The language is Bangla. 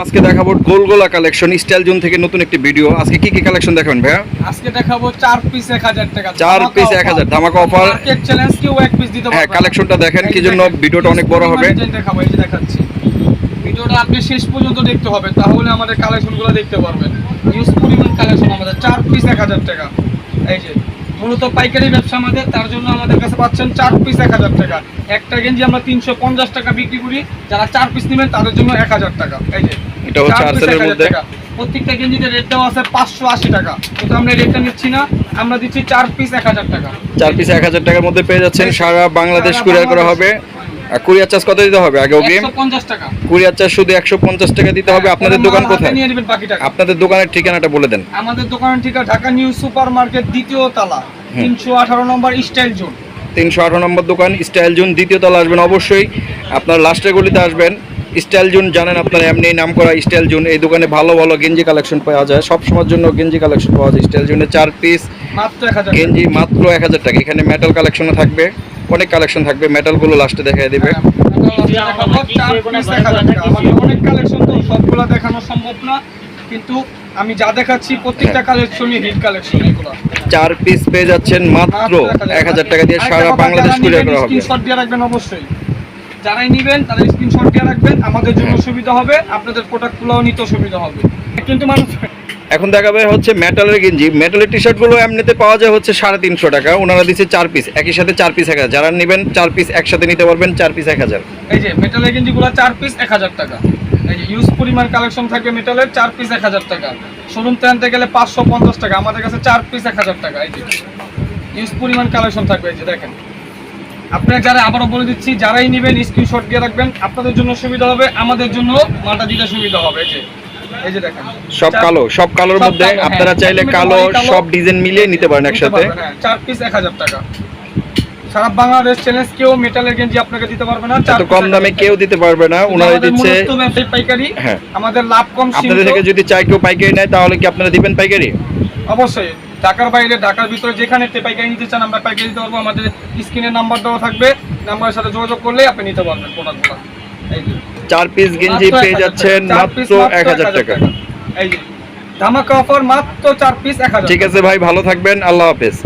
আজকে দেখাবো গোলগোলা কালেকশন স্টাইল জোন থেকে নতুন একটি ভিডিও আজকে কি কি কালেকশন দেখাবেন ভাইয়া? আজকে দেখাবো চার পিস এক হাজার টাকা চার পিস এক হাজার ধামাকা অফার মার্কেট চ্যালেঞ্জ কেউ এক পিস দিতে হ্যাঁ পারবে না। কালেকশনটা দেখেন কি জন্য ভিডিওটা অনেক বড় হবে। দেখাবো এই যে দেখাচ্ছি। ভিডিওটা আপনি শেষ পর্যন্ত দেখতে হবে তাহলে আমাদের কালেকশনগুলো দেখতে পারবেন। ইউজ পরিমাণ কালেকশন আমাদের চার পিস এক হাজার টাকা। এই যে মূলত পাইকারি ব্যবসা আমাদের তার জন্য আমাদের কাছে পাচ্ছেন চার পিস এক হাজার টাকা। একটা গেঞ্জি আমরা তিনশো পঞ্চাশ টাকা বিক্রি করি যারা চার পিস নেবেন তাদের জন্য এক হাজার টাকা। এই যে এটা হচ্ছে আর্সেলের মধ্যে। প্রত্যেকটা গেঞ্জিতে রেট দেওয়া আছে পাঁচশো আশি টাকা। কিন্তু আমরা রেটটা নিচ্ছি না আমরা দিচ্ছি চার পিস এক হাজার টাকা। চার পিস এক হাজার টাকার মধ্যে পেয়ে যাচ্ছেন সারা বাংলাদেশ কুরিয়ার করা হবে। কুরিয়ার চার্জ কত দিতে হবে আগে অগ্রিম কুরিয়ার চার্জ শুধু একশো পঞ্চাশ টাকা দিতে হবে। আপনাদের দোকান কোথায়? নিয়ে নেবেন বাকি টাকা। আপনাদের দোকানের ঠিকানাটা বলে দেন। আমাদের দোকানের ঠিকানা ঢাকা নিউ সুপার মার্কেট দ্বিতীয় তালা। তিনশো আঠারো নম্বর স্টাইল জোন। তিনশো আঠারো নম্বর দোকান স্টাইল জোন দ্বিতীয় তলা আসবেন অবশ্যই। আপনার লাস্টের গলিতে আসবেন। স্টাইল জোন জানেন আপনার এমনি নাম করা স্টাইল জোন এই দোকানে ভালো ভালো গেঞ্জি কালেকশন পাওয়া যায়। সব সময়ের জন্য গেঞ্জি কালেকশন পাওয়া যায় স্টাইল জোনে চার পিস মাত্র এক হাজার গেঞ্জি মাত্র এক হাজার টাকা। এখানে মেটাল কালেকশনও থাকবে অনেক কালেকশন থাকবে মেটালগুলো লাস্টে দেখাই দেবে। অনেক কালেকশন তো সবগুলো দেখানো সম্ভব না কিন্তু আমি যা দেখাচ্ছি প্রত্যেকটা হ্যাঁ। কালেকশনই হিট কালেকশন এগুলো। চার পিস পেয়ে যাচ্ছেন মাত্র এক হাজার টাকা দিয়ে সারা বাংলাদেশ কুরিয়ার করা হবে। স্ক্রিনশট দিয়ে রাখবেন অবশ্যই। যারাই নেবেন তারা স্ক্রিনশট দিয়ে রাখবেন। আমাদের জন্য হ্যাঁ। সুবিধা হবে আপনাদের প্রোডাক্ট প্রোডাক্টগুলোও নিতে সুবিধা হবে। কিন্তু মানুষ এখন দেখাবে হচ্ছে মেটালের গেঞ্জি। মেটালের টি শার্টগুলো এমনিতে পাওয়া যায় হচ্ছে সাড়ে তিনশো টাকা। ওনারা দিচ্ছে চার পিস একই সাথে চার পিস এক হাজার। যারা নেবেন চার পিস একসাথে নিতে পারবেন চার পিস এক হাজার। এই যে মেটালের গেঞ্জিগুলো চার পিস এক হাজার টাকা। এই যে ইউজ পরিমাণ কালেকশন থাকবে মেটালের চার পিস এক হাজার টাকা। শোরুম থেকে আনতে গেলে পাঁচশো পঞ্চাশ টাকা। আমাদের কাছে চার পিস এক হাজার টাকা। এই যে ইউজ পরিমাণ কালেকশন থাকবে। এই যে দেখেন। আপনারা যারা আবারও বলে দিচ্ছি যারাই নেবেন স্ক্রিনশট দিয়ে রাখবেন আপনাদের জন্য সুবিধা হবে আমাদের জন্য মালটা দিতে সুবিধা হবে এই যে এই যে দেখেন সব কালো সব কালোর মধ্যে হ্যাঁ। আপনারা চাইলে কালো। সব ডিজাইন মিলিয়ে নিতে পারেন একসাথে হ্যাঁ। চার পিস এক হাজার টাকা সারা বাংলাদেশ চ্যালেঞ্জ কেউ মেটালের গেঞ্জি আপনাকে দিতে পারবে না এত কম দামে কেউ দিতে পারবে না ওনারা দিচ্ছে পাইকারি হ্যাঁ। আমাদের লাভ কম আপনাদের থেকে যদি চাই কেউ পাইকারি নেয় তাহলে কি আপনারা দিবেন পাইকারি অবশ্যই ঢাকার বাইরে ঢাকার ভিতরে যেখানে পাইকারি নিতে চান আমরা পাইকারি দিতে পারব। আমাদের স্ক্রিনের নাম্বার দেওয়া থাকবে নাম্বারের সাথে যোগাযোগ করলে আপনি নিতে পারবেন প্রোডাক্টগুলো চার পিস গেঞ্জি পেয়ে যাচ্ছেন মাত্র এক হাজার টাকা। এই যে। ধামাকা অফার মাত্র চার পিস এক হাজার ঠিক আছে ভাই ভালো থাকবেন। আল্লাহ হাফেজ।